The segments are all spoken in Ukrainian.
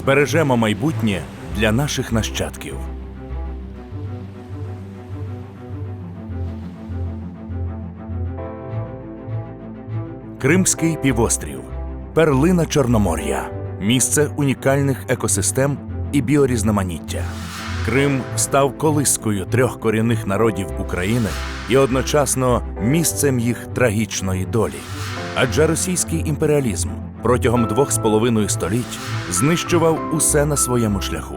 Збережемо майбутнє для наших нащадків. Кримський півострів перлина Чорномор'я, місце унікальних екосистем і біорізноманіття. Крим став колискою трьох корінних народів України і одночасно місцем їх трагічної долі. Адже російський імперіалізм протягом двох з половиною століть знищував усе на своєму шляху: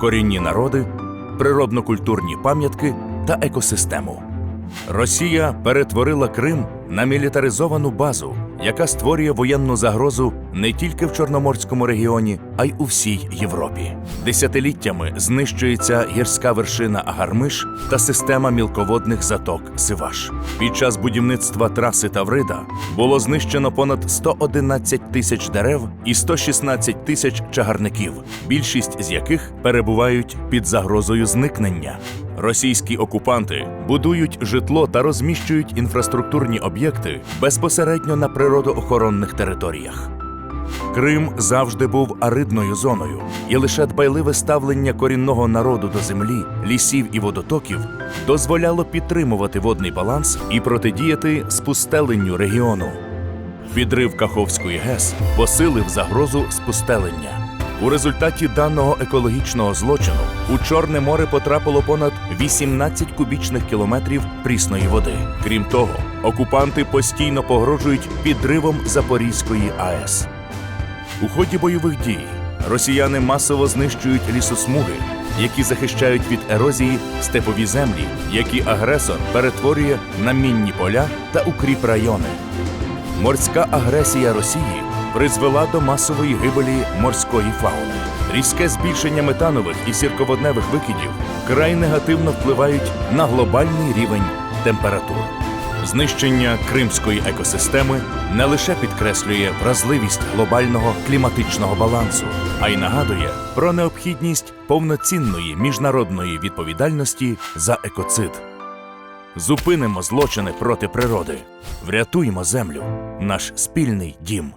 корінні народи, природно-культурні пам'ятки та екосистему. Росія перетворила Крим на мілітаризовану базу, яка створює воєнну загрозу не тільки в Чорноморському регіоні, а й у всій Європі. Десятиліттями знищується гірська вершина Агармиш та система мілководних заток Сиваш. Під час будівництва траси Таврида було знищено понад 111 тисяч дерев і 116 тисяч чагарників, більшість з яких перебувають під загрозою зникнення. Російські окупанти будують житло та розміщують інфраструктурні об'єкти безпосередньо на природоохоронних територіях. Крим завжди був аридною зоною, і лише дбайливе ставлення корінного народу до землі, лісів і водотоків дозволяло підтримувати водний баланс і протидіяти спустеленню регіону. Підрив Каховської ГЕС посилив загрозу спустелення. У результаті даного екологічного злочину у Чорне море потрапило понад 18 кубічних кілометрів прісної води. Крім того, окупанти постійно погрожують підривом Запорізької АЕС. У ході бойових дій росіяни масово знищують лісосмуги, які захищають від ерозії степові землі, які агресор перетворює на мінні поля та укріп райони. Морська агресія Росії призвела до масової гибелі морської фауни. Різке збільшення метанових і сірководневих викидів край негативно впливають на глобальний рівень температур. Знищення кримської екосистеми не лише підкреслює вразливість глобального кліматичного балансу, а й нагадує про необхідність повноцінної міжнародної відповідальності за екоцид. Зупинимо злочини проти природи, врятуємо землю, наш спільний дім.